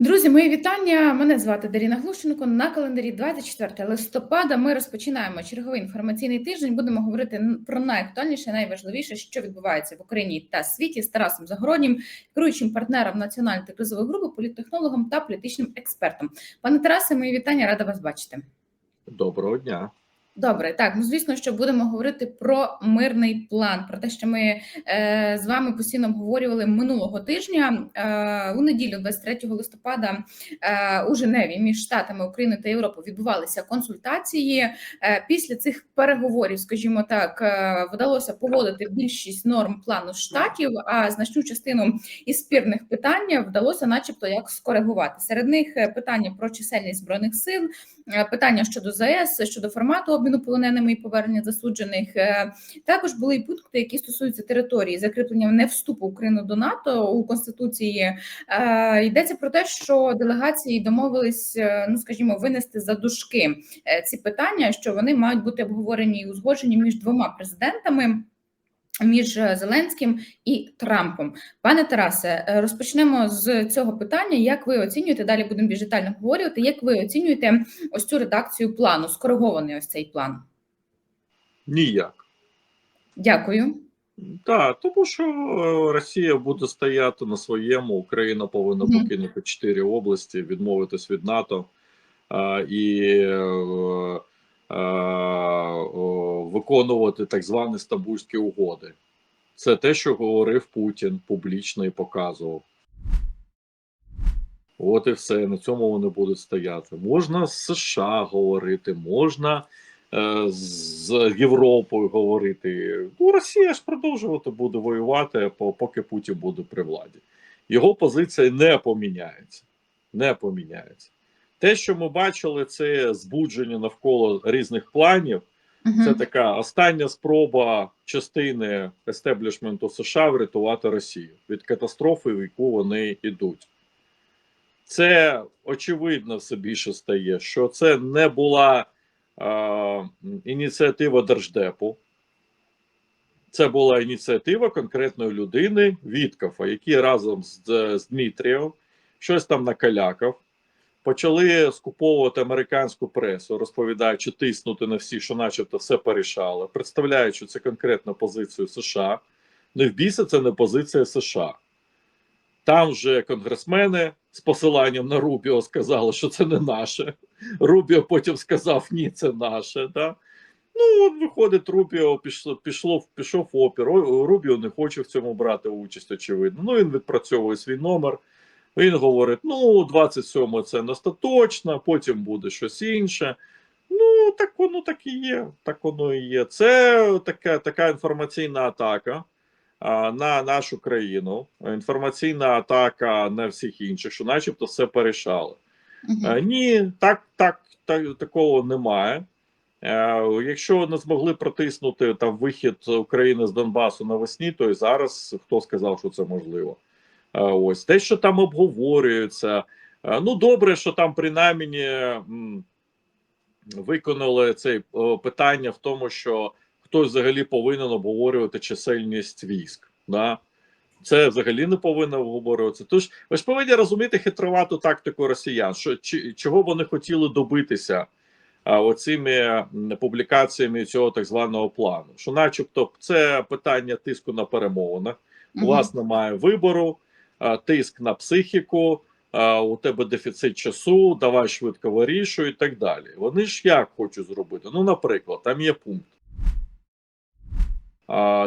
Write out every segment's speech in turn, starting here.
Друзі, мої вітання. Мене звати Даріна Глущенко. На календарі 24 листопада. Ми розпочинаємо черговий інформаційний тиждень. Будемо говорити про найактуальніше, найважливіше, що відбувається в Україні та світі з Тарасом Загороднім, керуючим партнером національної кризової групи, політтехнологом та політичним експертом. Пане Тарасе, мої вітання, рада вас бачити. Доброго дня. Добре, так ну звісно, що будемо говорити про мирний план, про те, що ми е, з вами постійно обговорювали минулого тижня е, у неділю, 23 листопада, е, у Женеві між штатами України та Європи відбувалися консультації. Е, після цих переговорів, скажімо так, е, вдалося погодити більшість норм плану штатів, а значну частину із спірних питань вдалося, начебто, як скоригувати. Серед них е, питання про чисельність збройних сил, е, питання щодо ЗАЕС, щодо формату обміну полоненими і повернення засуджених. Е, Також були і пункти, які стосуються території, закріплення не вступу України до НАТО у конституції. Е, Йдеться про те, що делегації домовились, е, ну скажімо, винести за дужки ці питання, що вони мають бути обговорені і узгоджені між двома президентами. Між е, Зеленським і Трампом, пане Тарасе, е, розпочнемо з цього питання. Як ви оцінюєте? Далі будемо більш детально говорити. Як ви оцінюєте ось цю редакцію плану? Скоригований ось цей план? Ніяк. Дякую. Так, тому що е, Росія буде стояти на своєму, Україна повинна покинути чотири області, відмовитись від НАТО а, і е, о, виконувати так звані стамбульські угоди. Це те, що говорив Путін публічно і показував. От і все. На цьому вони будуть стояти. Можна з США говорити, можна е, з Європою говорити. Ну, Росія ж продовжувати буде воювати, поки Путін буде при владі. Його позиція не поміняється. Не поміняється. Те, що ми бачили, це збудження навколо різних планів. Мгм. Це така остання спроба частини естеблішменту США врятувати Росію від катастрофи, в яку вони йдуть. Це очевидно все більше стає, що це не була е, ініціатива Держдепу. Це була ініціатива конкретної людини Віткафа, який разом з, з Дмитрієм щось там накалякав. Почали скуповувати американську пресу, розповідаючи, тиснути на всі, що начебто все порішали, представляючи це конкретно позицію США. Не в це не позиція США. Там же конгресмени з посиланням на Рубіо сказали, що це не наше. Рубіо потім сказав, ні, це наше. Да? Ну, виходить, Рубіо пішло, пішло, пішов опір. Рубіо не хоче в цьому брати участь, очевидно. Ну, він відпрацьовує свій номер. Він говорить: ну, 27 це не остаточно, потім буде щось інше. Ну, так воно так і є. Так воно і є. Це така, така інформаційна атака а, на нашу країну, інформаційна атака на всіх інших, що начебто все порішали. Мгм. Е, Ні, так, так, так такого немає. Якщо не змогли протиснути там вихід України з Донбасу навесні, то і зараз хто сказав, що це можливо. Ось те, що там обговорюється. Ну, добре, що там принаймні виконали це питання в тому, що хтось взагалі повинен обговорювати чисельність військ. Да? Це взагалі не повинно обговорюватися. Тож ви ж повинні розуміти хитрувату тактику росіян, що чого вони хотіли добитися а, оцими публікаціями цього так званого плану. Що, начебто, це питання тиску на перемовинах. У Мгм. вас немає вибору, тиск на психіку, у тебе дефіцит часу, давай швидко вирішуй і так далі. Вони ж як хочуть зробити? Ну, наприклад, там є пункт.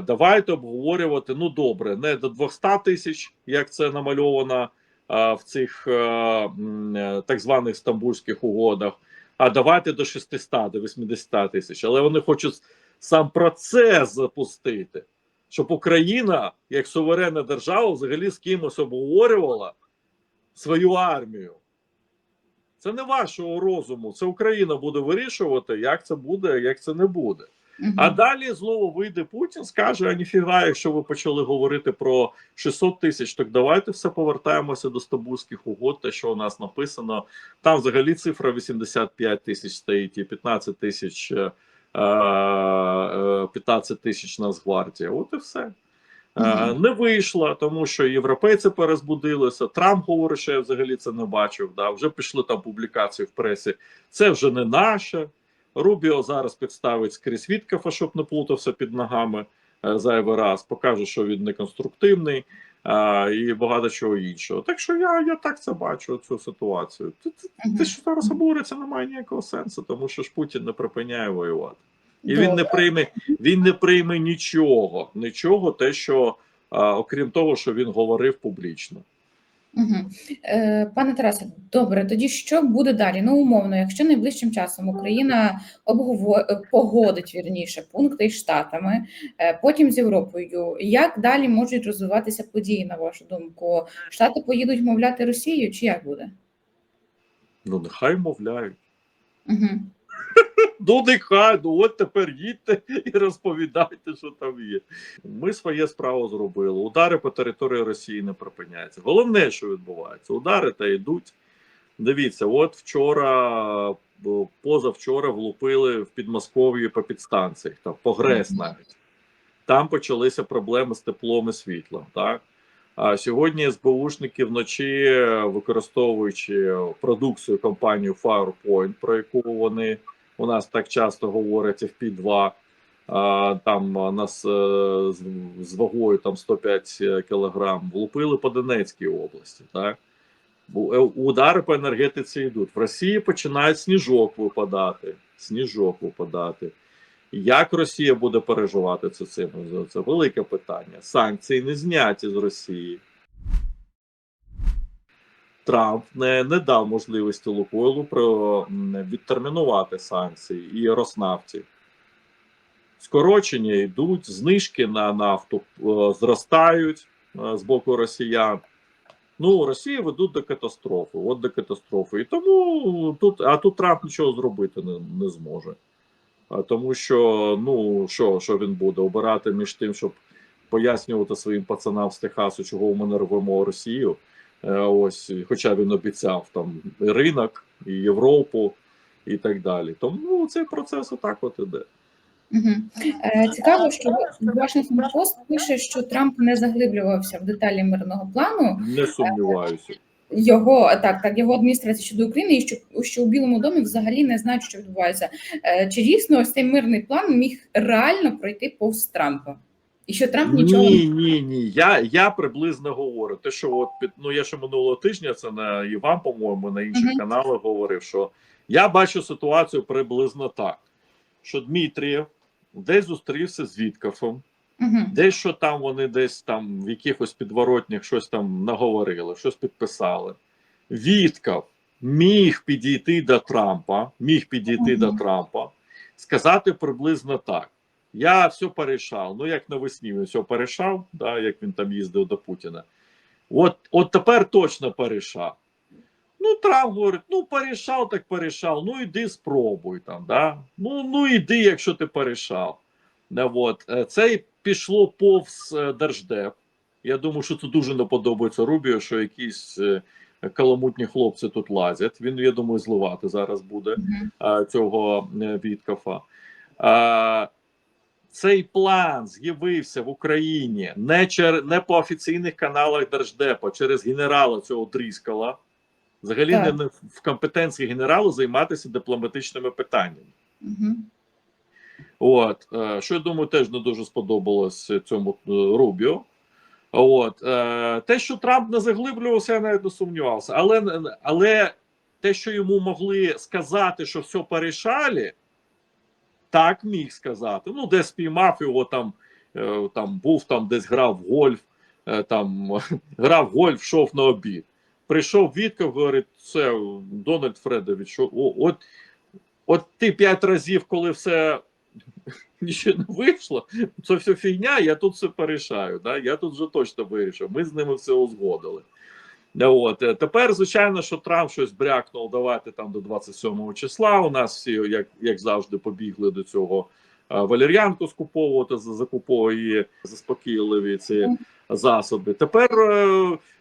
Давайте обговорювати. Ну добре, не до 200 тисяч, як це намальовано в цих е, так званих стамбульських угодах. А давайте до 600, до 80 тисяч. Але вони хочуть сам процес запустити, щоб Україна, як суверенна держава, взагалі з кимось обговорювала свою армію. Це не вашого розуму. Це Україна буде вирішувати, як це буде, як це не буде. Мгм. А далі знову вийде Путін, скаже: а ніфіга, якщо ви почали говорити про 600 тисяч, так давайте все повертаємося до стамбульських угод, те, що у нас написано. Там взагалі цифра 85 тисяч стоїть і 15 тисяч е, 15 тисяч Нацгвардія. От і все. Е, Не вийшла, тому що європейці перезбудилися. Трамп говорить, що я взагалі це не бачив. Да, вже пішли там публікації в пресі. Це вже не наше. Рубіо зараз підставить скрізь Віткафа, щоб не плутався під ногами е, зайвий раз, покаже, що він не конструктивний е, і багато чого іншого. Так що я, я так це бачу, цю ситуацію. Ти, ти, ти що зараз обуриться, не має ніякого сенсу, тому що ж Путін не припиняє воювати. І він не прийме, він не прийме нічого, нічого, те, що а, окрім того, що він говорив публічно. Угу. Е, пане Тарасе, добре, тоді що буде далі? Ну, умовно, якщо найближчим часом Україна обгово... е, погодить вірніше пункти із Штатами, е, потім з Європою, як далі можуть розвиватися події, на вашу думку? Штати поїдуть мовляти Росію, чи як буде? Ну, нехай мовляють. Угу. Ну, нехай, ну от тепер їдьте і розповідайте, що там є. Ми своє справу зробили. Удари по території Росії не припиняються. Головне, що відбувається, удари та йдуть. Дивіться, от вчора, позавчора влупили в Підмосков'ї по підстанціях, там по ГРЕС навіть. Там почалися проблеми з теплом і світлом. Так? А сьогодні СБУшники вночі, використовуючи продукцію компанії Firepoint, про яку вони у нас так часто говорять FP2, а, там нас е, з, вагою там 105 кілограм, влупили по Донецькій області. Так? Е, Удари по енергетиці йдуть. В Росії починає сніжок випадати. Сніжок випадати. Як Росія буде переживати це цим? Це велике питання. Санкції не зняті з Росії. Трамп не, не дав можливості Лукойлу про відтермінувати санкції і Роснафті. Скорочення йдуть, знижки на нафту е, зростають е, з боку росіян. Ну, Росію ведуть до катастрофи. От до катастрофи. І тому тут, а тут Трамп нічого зробити не, не зможе. Тому що, ну що, що він буде обирати між тим, щоб пояснювати своїм пацанам з Техасу, чого ми не рвемо Росію. Е, Ось, хоча він обіцяв там ринок, і Європу, і так далі. Тому ну, цей процес отак от іде. Угу. Е, цікаво, що Washington Post пише, що Трамп не заглиблювався в деталі мирного плану. Не сумніваюся. Його так, так його адміністрація щодо України, і що, що у Білому домі взагалі не знають, що відбувається. Е, Чи дійсно ось цей мирний план міг реально пройти повз Трампа? І що Трамп нічого Ні, ні, ні. Я, я приблизно говорю. Те, що от під ну я ще минулого тижня, це на і вам, по-моєму, на інших Мгм. каналах говорив, що я бачу ситуацію приблизно так: що Дмитрієв десь зустрівся з Віткафом, Угу. десь що там вони десь там в якихось підворотнях щось там наговорили, щось підписали. Віткав міг підійти до Трампа, міг підійти Мгм. до Трампа, сказати приблизно так. Я все порішав. Ну, як навесні він все порішав, да, як він там їздив до Путіна. От, от тепер точно порішав. Ну, Трамп говорить: ну, порішав, так порішав. Ну, іди спробуй там. Да? Ну, ну іди, якщо ти порішав. Да, от. Е, Це й пішло повз е, Держдеп. Я думаю, що це дуже не подобається Рубіо, що якісь е, каламутні хлопці тут лазять. Він, я думаю, зливати зараз буде а, цього е, Віткафа. Цей план з'явився в Україні не, чер... не по офіційних каналах Держдепа, через генерала цього Дріскала. Взагалі Так. не, не в компетенції генералу займатися дипломатичними питаннями. Угу. От, е, що я думаю, теж не дуже сподобалось цьому е, Рубіо. От, е, те, що Трамп не заглиблювався, я навіть не сумнівався. Але, але те, що йому могли сказати, що все порішали, так міг сказати. Ну, де спіймав його там, е, там був там, десь грав в гольф, е, там грав в гольф, йшов на обід. Прийшов Вітков, говорить, це Дональд Фредович, що о, от, от ти п'ять разів, коли все нічого не вийшло, це все фігня, я тут все порішаю. Да? Я тут вже точно вирішив. Ми з ними все узгодили. От е, тепер, звичайно, що Трамп щось брякнув. Давайте там до 27 числа. У нас всі, як, як завжди, побігли до цього е, валер'янку скуповувати, за- закуповує заспокійливі ці засоби. Тепер,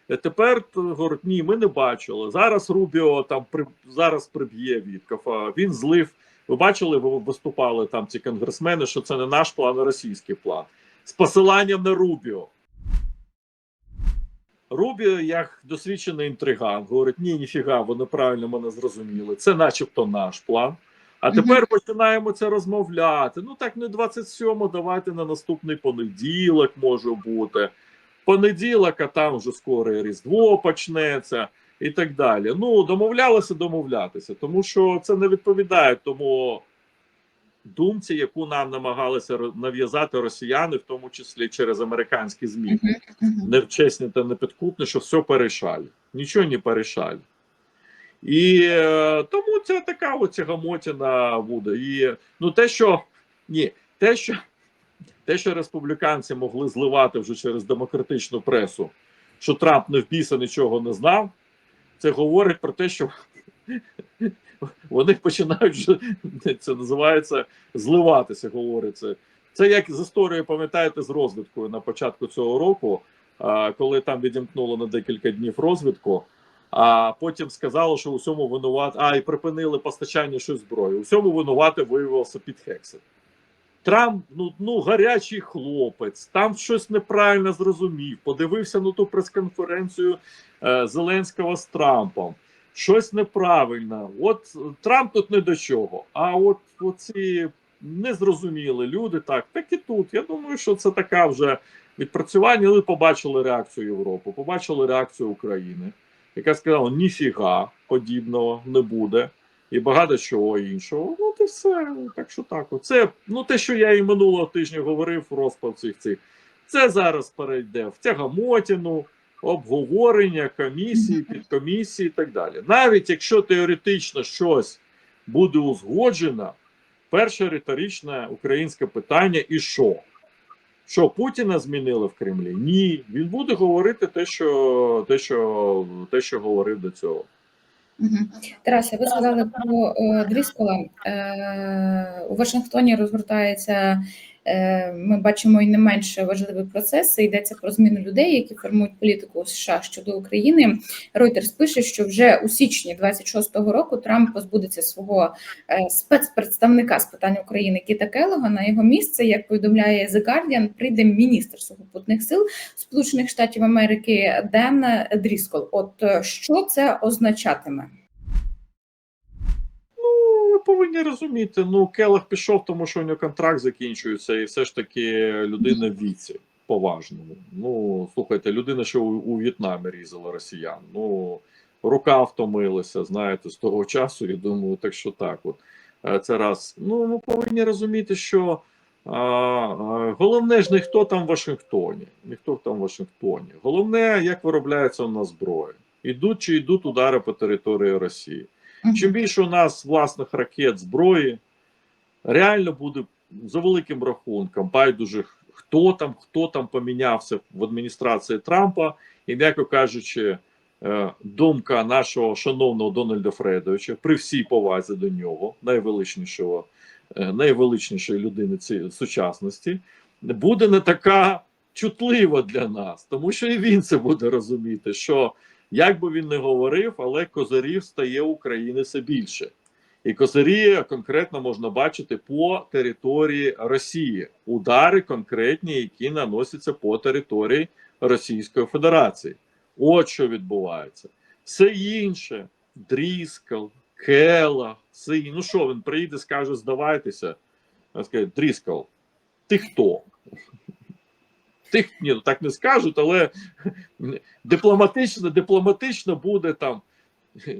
е, тепер говорить, ні, ми не бачили. Зараз Рубіо там при зараз приб'є Віткафа. Він злив. Ви бачили, ви виступали там ці конгресмени, що це не наш план, а російський план з посиланням на Рубіо. Рубі, як досвідчений інтриган, говорить: ні, ніфіга, вони правильно мене зрозуміли. Це начебто наш план. А тепер починаємо це розмовляти. Ну так не 27-го, давайте на наступний понеділок може бути. Понеділок, а там вже скоро і Різдво почнеться і так далі. Ну, домовлялися домовлятися, тому що це не відповідає тому думці, яку нам намагалися нав'язати росіяни, в тому числі через американські ЗМІ Мгм, мгм. невчесні та непідкупні, що все порішали. Нічого не порішали. І е, тому це така оця гамотіна буде. І ну те, що ні, те, що те, що республіканці могли зливати вже через демократичну пресу, що Трамп не в біса нічого не знав, це говорить про те, що вони починають це називається зливатися. Говориться. Це як з історією, пам'ятаєте, з розвідкою на початку цього року, коли там відімкнуло на декілька днів розвідку, а потім сказали, що у всьому винуват, а і припинили постачання щось зброї. У всьому винувати виявився Піт Хексет. Трамп, ну, ну гарячий хлопець, там щось неправильно зрозумів. Подивився на ту прес-конференцію е, Зеленського з Трампом. Щось неправильно. От е, Трамп тут не до чого. А от оці незрозуміли люди, так, так і тут. Я думаю, що це така вже відпрацювання. Ви побачили реакцію Європи, побачили реакцію України, яка сказала: ніфіга подібного не буде. І багато чого іншого. Ну, і все. Так що так. Оце, ну те, що я і минулого тижня говорив, розпав цих цих. Це зараз перейде в тягамотіну, обговорення комісії, підкомісії і так далі. Навіть якщо теоретично щось буде узгоджено, перше риторичне українське питання: і що? Що Путіна змінили в Кремлі? Ні. Він буде говорити те, що, те, що, те, що говорив до цього. Мгм. Тарасе, ви сказали про е, Дріскола. Е, у Вашингтоні розгортається, ми бачимо і не менш важливі процеси. Йдеться про зміну людей, які формують політику США щодо України. Reuters пише, що вже у січні 26-го року Трамп позбудеться свого е, спецпредставника з питань України Кіта Келога. На його місце, як повідомляє The Guardian, прийде міністр сухопутних сил Сполучених Штатів Америки Ден Дріскол. От е, що це означатиме? Ви повинні розуміти. Ну, Келех пішов, тому що у нього контракт закінчується, і все ж таки людина в віці поважному. Ну, слухайте, людина, що у, у В'єтнамі різала росіян. Ну, рука втомилася, знаєте, з того часу. Я думаю, так що так. От. Е, Це раз. Ну, ми повинні розуміти, що а, головне ж не хто там в Вашингтоні. Ніхто там в Вашингтоні. Головне, як виробляється у нас зброя. Ідуть чи йдуть удари по території Росії. Чим більше у нас власних ракет зброї, реально буде за великим рахунком, байдуже хто там, хто там помінявся в адміністрації Трампа, і м'яко кажучи, е, думка нашого шановного Дональда Фредовича при всій повазі до нього, найвеличнішого, е, найвеличнішої людини цієї сучасності, буде не така чутлива для нас, тому що і він це буде розуміти, що як би він не говорив, але козирів стає України все більше. І козирі конкретно можна бачити по території Росії. Удари конкретні, які наносяться по території Російської Федерації. От що відбувається. Все інше, Дріскал, Кела, все. Ну що, він приїде, скаже, здавайтеся. Скаже, Дріскал, ти хто? Тих ні, ну, так не скажуть, але дипломатично, дипломатично буде там.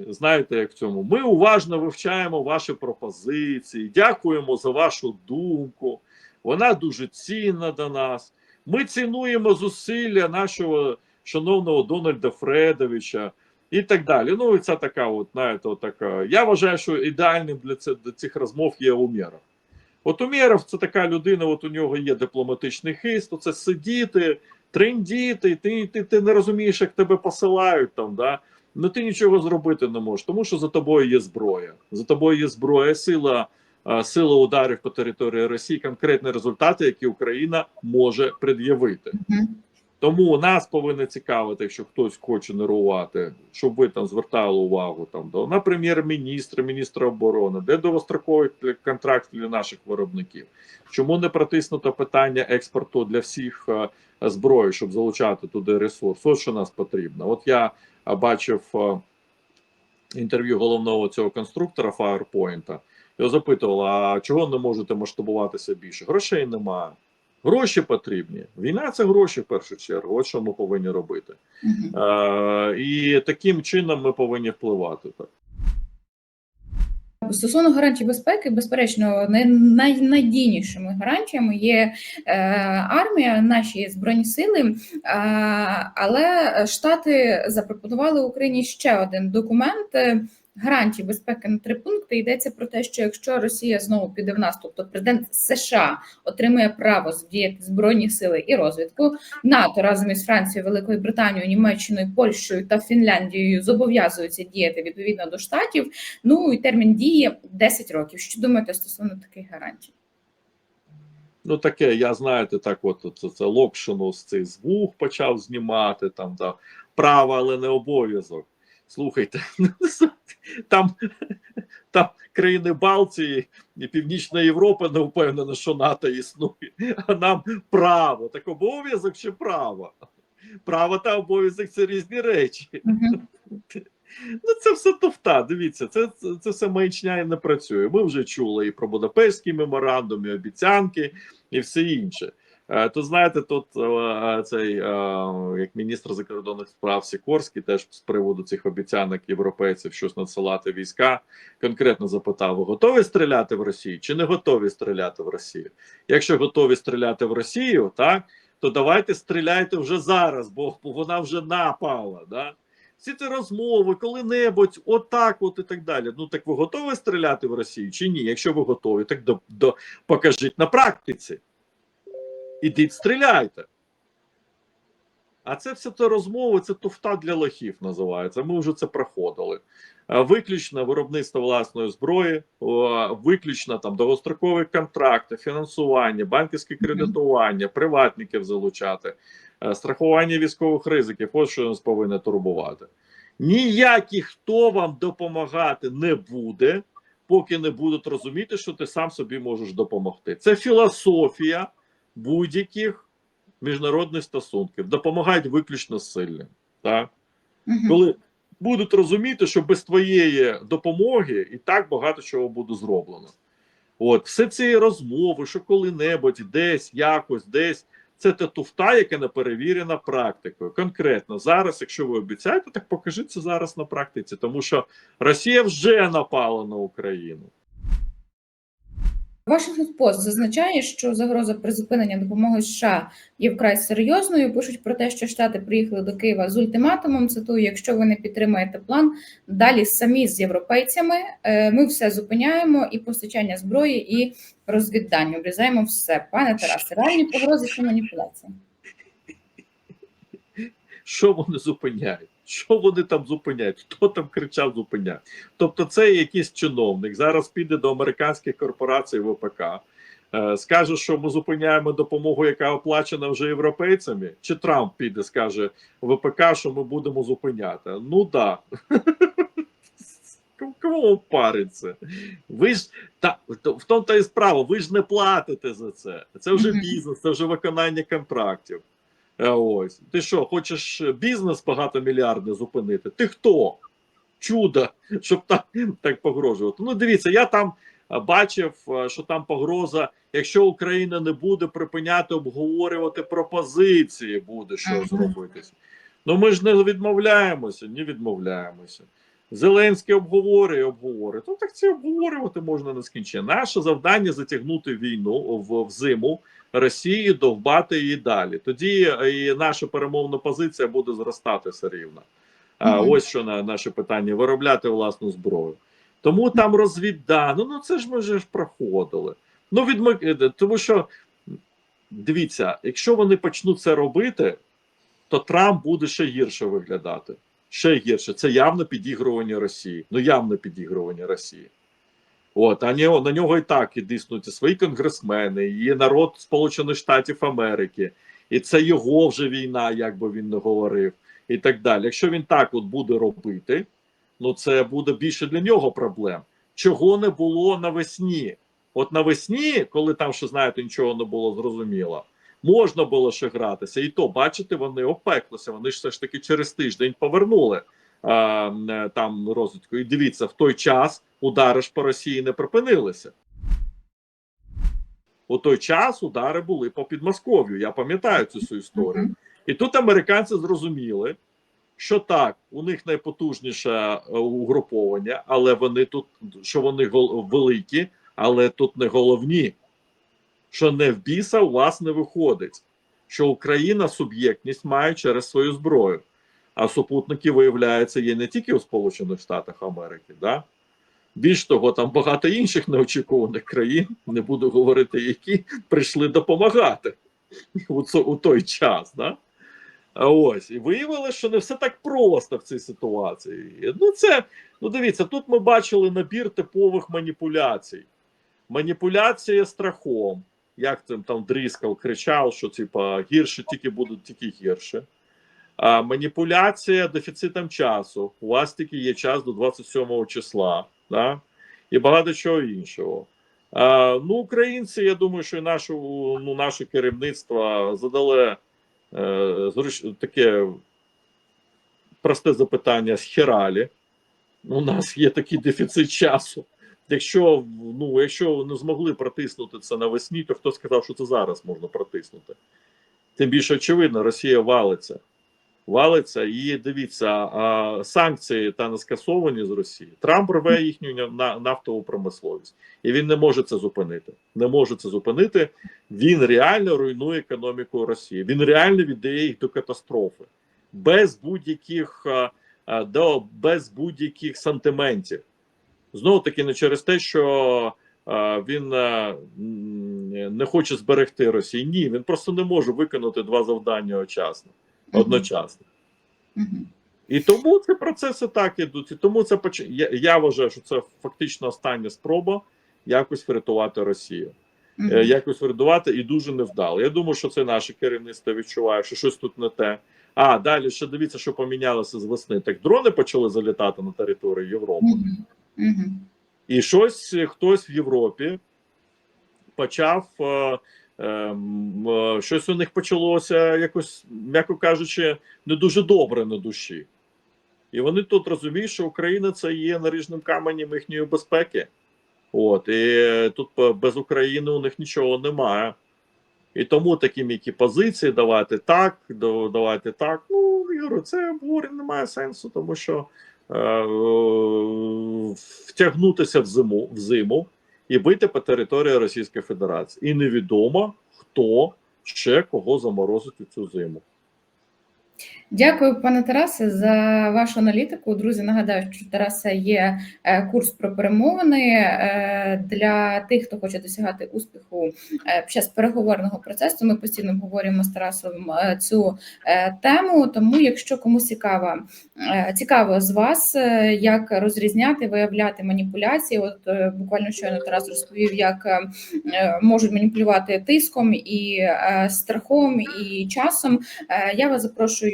Знаєте, як в цьому. Ми уважно вивчаємо ваші пропозиції, дякуємо за вашу думку. Вона дуже цінна до нас. Ми цінуємо зусилля нашого шановного Дональда Фредовича і так далі. Ну, і це така, от, знаєте, от така. Я вважаю, що ідеальним для, цих розмов є Умєров. От Умєров це така людина, от у нього є дипломатичний хист, це сидіти, трендіти, ти, ти, ти не розумієш, як тебе посилають там. да Ну ти нічого зробити не можеш, тому що за тобою є зброя. За тобою є зброя, сила, сила ударів по території Росії, конкретні результати, які Україна може пред'явити. Тому нас повинно цікавити, якщо хтось хоче нервувати, щоб ви там звертали увагу там до на прем'єр-міністра, міністра оборони, де довгостроковий контракт для наших виробників. Чому не протиснуто питання експорту для всіх е, зброї, щоб залучати туди ресурс? Ось що нас потрібно. От я бачив е, інтерв'ю головного цього конструктора Firepoint. Його запитували, а чого не можете масштабуватися більше? Грошей немає. Гроші потрібні. Війна це гроші в першу чергу. От що ми повинні робити. Е, і таким чином ми повинні впливати. Так. Стосовно гарантій безпеки, безперечно, найнадійнішими гарантіями є е, армія, наші збройні сили. Е, але Штати запропонували Україні ще один документ. Гарантії безпеки на три пункти йдеться про те, що якщо Росія знову піде в наступ, то президент США отримує право задіяти збройні сили і розвідку. НАТО разом із Францією, Великою Британією, Німеччиною, Польщею та Фінляндією зобов'язуються діяти відповідно до штатів. Ну і термін дії 10 років. Що думаєте стосовно таких гарантій? Ну, таке, я знаєте, так, от це, це локшину з цих звук почав знімати, там да, право, але не обов'язок. Слухайте, там, там країни Балтії і Північна Європа не впевнена, що НАТО існує, а нам право. Так обов'язок чи право? Право та обов'язок це різні речі. Ну, це все тофта. Дивіться, це, це, це все маячня і не працює. Ми вже чули і про Будапештський меморандум, і обіцянки, і все інше. Е, То знаєте, тут е, цей е, як міністр закордонних справ Сікорський теж з приводу цих обіцянок європейців щось надсилати війська, конкретно запитав: готові стріляти в Росію чи не готові стріляти в Росію? Якщо готові стріляти в Росію, так то давайте стріляйте вже зараз, бо вона вже напала. Да? Всі ці розмови, коли-небудь, отак, от і так далі. Ну так ви готові стріляти в Росію чи ні? Якщо ви готові, так до, до покажіть на практиці. Ідіть стріляйте. А це все це розмови, це туфта для лохів називається. Ми вже це проходили. Е, Виключно виробництво власної зброї, виключно там довгострокові контракти, фінансування, банківське кредитування, приватників залучати, е, страхування військових ризиків. Ось що нас повинно турбувати. Ніякий хто вам допомагати не буде, поки не будуть розуміти, що ти сам собі можеш допомогти. Це філософія будь-яких міжнародних стосунків. Допомагають виключно сильним. Так? Мгм. Коли будуть розуміти, що без твоєї допомоги і так багато чого буде зроблено. От, все ці розмови, що коли-небудь, десь, якось, десь. Це та туфта, яка не перевірена практикою. Конкретно зараз, якщо ви обіцяєте, так покажіть це зараз на практиці, тому що Росія вже напала на Україну. Вашингтон Пост зазначає, що загроза призупинення допомоги США є вкрай серйозною. Пишуть про те, що Штати приїхали до Києва з ультиматумом. Цитую, якщо ви не підтримаєте план, далі самі з європейцями е, ми все зупиняємо і постачання зброї, і розвіддання. Обрізаємо все. Пане Тарасе, реальні погрози чи маніпуляції? Що вони зупиняють? Що вони там зупиняють? Хто там кричав зупиняють? Тобто, це якийсь чиновник зараз піде до американських корпорацій ВПК, е, скаже, що ми зупиняємо допомогу, яка оплачена вже європейцями. Чи Трамп піде, скаже ВПК, що ми будемо зупиняти? Ну так. Да. Кому париться? Ви ж та в тому та і справа, ви ж не платите за це. Це вже бізнес, це вже виконання контрактів. Е, Ось ти що, хочеш бізнес багатомільярдний зупинити? Ти хто? Чудо, щоб так, так погрожувати. Ну, дивіться, я там е, бачив, е, що там погроза, якщо Україна не буде припиняти обговорювати пропозиції, буде що Мгм. зробитися. Ну ми ж не відмовляємося, не відмовляємося. Зеленський обговорює, обговорює. Ну так це обговорювати можна нескінченно. Наше завдання затягнути війну в, в зиму Росії, довбати її далі. Тоді е, і наша перемовна позиція буде зростати все рівно. А ось що на наше питання: виробляти власну зброю. Тому там розвіддано. Ну це ж ми вже ж проходили. Ну відмик... е, тому що дивіться, якщо вони почнуть це робити, то Трамп буде ще гірше виглядати. Ще гірше. Це явно підігрування Росії. Ну явно підігрування Росії. От, а на нього і так і диснуть свої конгресмени, і народ Сполучених Штатів Америки, і це його вже війна, як би він не говорив, і так далі. Якщо він так от буде робити, ну це буде більше для нього проблем. Чого не було навесні? От навесні, коли там ще знаєте, нічого не було зрозуміло, можна було ще гратися, і то бачите, вони опеклися. Вони ж все ж таки через тиждень повернули а, е, там розвитку. І дивіться, в той час удари ж по Росії не припинилися. У той час удари були по Підмосков'ю. Я пам'ятаю цю всю історію. І тут американці зрозуміли, що так, у них найпотужніше е, угруповання, але вони тут, що вони великі, але тут не головні. Що не в біса у вас не виходить, що Україна суб'єктність має через свою зброю. А супутники, виявляється, є не тільки у Сполучених Штатах Америки, да? Більш того, там багато інших неочікуваних країн, не буду говорити, які прийшли допомагати у, цо- у той час. Да? Ось і виявилося, що не все так просто в цій ситуації. Ну, це ну дивіться, тут ми бачили набір типових маніпуляцій. Маніпуляція страхом. Як там, там Дріскал кричав, що типа гірше тільки будуть тільки гірше. А, маніпуляція дефіцитом часу. У вас тільки є час до 27 числа, да? і багато чого іншого. А, ну, українці, я думаю, що і нашу, ну, наше керівництво задали е, таке просте запитання з хералі. У нас є такий дефіцит часу. Якщо ну, якщо не змогли протиснути це навесні, то хто сказав, що це зараз можна протиснути? Тим більше очевидно, Росія валиться. Валиться і дивіться, а, санкції та не скасовані з Росії. Трамп рве їхню на- нафтову промисловість, і він не може це зупинити. Не може це зупинити. Він реально руйнує економіку Росії. Він реально віддає їх до катастрофи без будь-яких до без будь-яких сантиментів. Знову таки, не через те, що а, він а, не хоче зберегти Росію. Ні, він просто не може виконати два завдання одночасно. Одночасно. І тому ці процеси так ідуть. І тому це поч... я, я вважаю, що це фактично остання спроба якось врятувати Росію. Мгм. Е, якось врятувати і дуже невдало. Я думаю, що це наше керівництво відчуває, що щось тут не те. А далі ще дивіться, що помінялося з весни. Так дрони почали залітати на територію Європи. Мгм. Мгм. І щось е, хтось в Європі почав. Ем, е, щось у них почалося якось, м'яко кажучи, не дуже добре на душі. І вони тут розуміють, що Україна це є наріжним каменем їхньої безпеки. От, і тут без України у них нічого немає. І тому такі м'які позиції давати так, давати так. Ну, говорю, це обговорення не має сенсу, тому що е, е, втягнутися в зиму, в зиму і бити по території Російської Федерації. І невідомо, хто ще кого заморозить у цю зиму. Дякую, пане Тарасе, за вашу аналітику. Друзі, нагадаю, що Тараса є е, курс про перемовини е, для тих, хто хоче досягати успіху е, під час переговорного процесу. Ми постійно обговорюємо з Тарасом цю тему. Тому, якщо комусь цікаво, цікаво з вас, як розрізняти, виявляти маніпуляції. От буквально щойно Тарас розповів, як можуть маніпулювати тиском і страхом і часом. Я вас запрошую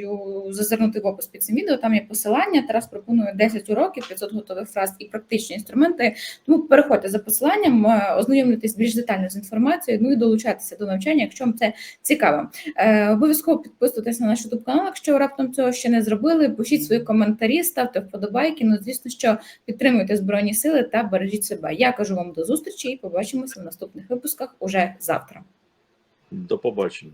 зазирнути в опис під цим відео. Там є посилання. Тарас пропонує 10 уроків, 500 готових фраз і практичні інструменти. Тому переходьте за посиланням, е, ознайомлюйтесь більш детально з інформацією. Ну і долучайтеся до навчання, якщо вам це цікаво. Е, Обов'язково підписуйтесь на наш youtube канал, якщо раптом цього ще не зробили. Пишіть свої коментарі, ставте вподобайки. Ну, звісно, що підтримуйте збройні сили та бережіть себе. Я кажу вам до зустрічі і побачимося в наступних випусках уже завтра. До побачення.